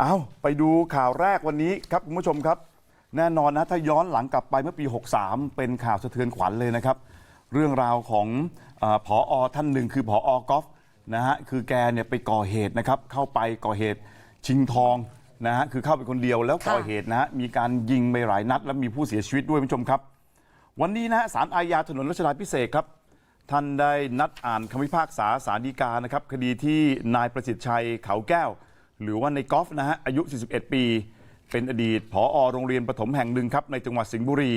เอาไปดูข่าวแรกวันนี้ครับคุณผู้ชมครับ แน่นอนนะถ้าย้อนหลังกลับไปเมื่อปี 63 เป็นข่าวสะเทือนขวัญเลยนะครับ เรื่องราวของเออผอท่านหนึ่งคือผออกอฟนะฮะคือแกเนี่ยไปก่อเหตุนะครับ เข้าไปก่อเหตุชิงทองนะฮะคือเข้าไปคนเดียวแล้วก่อเหตุนะฮะมีการยิงไปหลายนัด และมีผู้เสียชีวิตด้วยคุณผู้ชมครับ วันนี้นะฮะศาลอาญาถนนรัชดาพิเศษกครับท่านได้นัดอ่านคำพิพากษาสารดีกานะครับคดีที่นายประสิทธิ์ชัยเขาแก้ว หรือว่าในกอล์ฟนะฮะอายุ 41 ปี เป็นอดีตผอโรงเรียนประถมแห่งหนึ่งครับในจังหวัดสิงห์บุรี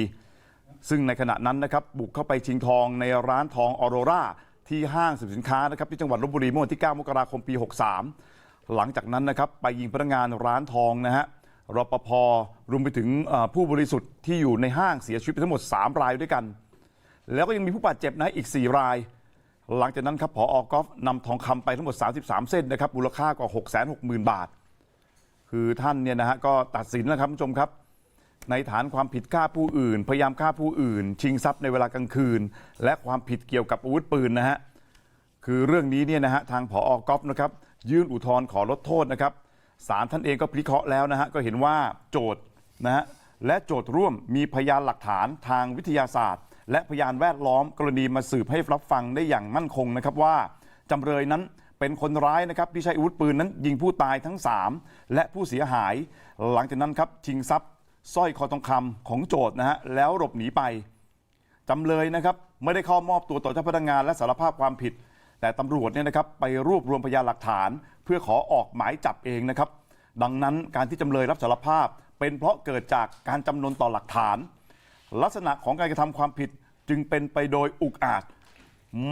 ซึ่งในขณะนั้นนะครับบุกเข้าไปชิงทองในร้านทองออโรราที่ห้างสรรพสินค้านะครับที่จังหวัดลบบุรีเมื่อวันที่ 9 มกราคมปี 63 หลังจากนั้นนะครับไปยิงพนักงานร้านทองนะฮะรปภรวมไปถึงผู้บริสุทธิ์ที่อยู่ในห้างเสียชีวิตไปทั้งหมด 3 รายด้วยกัน แล้วก็ยังมีผู้บาดเจ็บนะอีก 4 ราย หลังจากนั้นครับผออกอฟนำทองคำไปทั้งหมด 33 เส้นนะครับมูลค่ากว่า 660,000 บาท คือท่านเนี่ยนะฮะก็ตัดสินแล้วครับคุณผู้ชมครับ ในฐานความผิดฆ่าผู้อื่น พยายามฆ่าผู้อื่น ชิงทรัพย์ในเวลากลางคืน และความผิดเกี่ยวกับอาวุธปืนนะฮะคือเรื่องนี้เนี่ยนะฮะทางผออกอฟนะครับยื่นอุทธรณ์ขอลดโทษนะครับศาลท่านเองก็พิเคราะห์แล้วนะฮะก็เห็นว่าโจทย์นะฮะและโจทย์ร่วมมีพยานหลักฐานทางวิทยาศาสตร์ และพยานแวดล้อมกรณีมาสืบให้รับฟังได้อย่างมั่นคงนะครับว่าจำเลยนั้นเป็นคนร้ายนะครับที่ใช้อาวุธปืนนั้นยิงผู้ตายทั้ง 3 และผู้เสียหาย หลังจากนั้นครับชิงทรัพย์สร้อยคอทองคำของโจทย์นะฮะแล้วหลบหนีไปจำเลยนะครับไม่ได้เข้ามอบตัวต่อเจ้าพนักงานและสารภาพความผิด แต่ตำรวจเนี่ยนะครับไปรวบรวมพยานหลักฐาน เพื่อขอออกหมายจับเองนะครับ ดังนั้นการที่จำเลยรับสารภาพ เป็นเพราะเกิดจากการจำนนต่อหลักฐาน ลักษณะของการกระทำความผิดจึงเป็นไปโดยอุกอาจ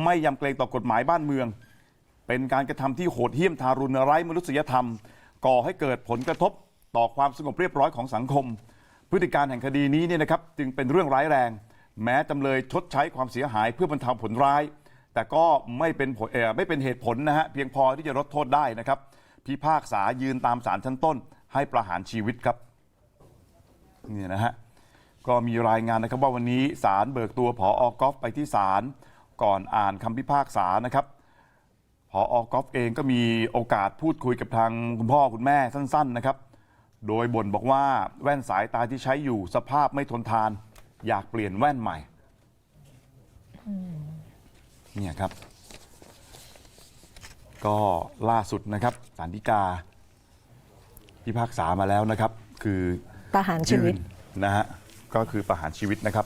ไม่ยำเกรงต่อกฎหมายบ้านเมือง เป็นการกระทำที่โหดเหี้ยมทารุณไร้มนุษยธรรม ก่อให้เกิดผลกระทบต่อความสงบเรียบร้อยของสังคม พฤติการแห่งคดีนี้เนี่ยนะครับจึงเป็นเรื่องร้ายแรง แม้จำเลยชดใช้ความเสียหายเพื่อบรรเทาผลร้าย แต่ก็ไม่เป็นผลไม่เป็นเหตุผลนะฮะเพียงพอที่จะลดโทษได้นะครับพิพากษายืนตามศาลชั้นต้น ให้ประหารชีวิตครับนี่นะฮะ ก็มีรายงานนะครับว่าวันนี้ศาลเบิกตัวผออกอฟไปที่ศาลก่อนอ่านคำพิพากษานะครับผออกอฟเองก็มีโอกาสพูดคุยกับทางคุณพ่อคุณแม่สั้นๆนะครับ โดยบ่นบอกว่าแว่นสายตาที่ใช้อยู่สภาพไม่ทนทาน อยากเปลี่ยนแว่นใหม่เนี่ยครับ ก็ล่าสุดนะครับศาลฎีกาพิพากษามาแล้วนะครับ คือประหารชีวิตยืนนะฮะ ก็คือประหารชีวิตนะครับ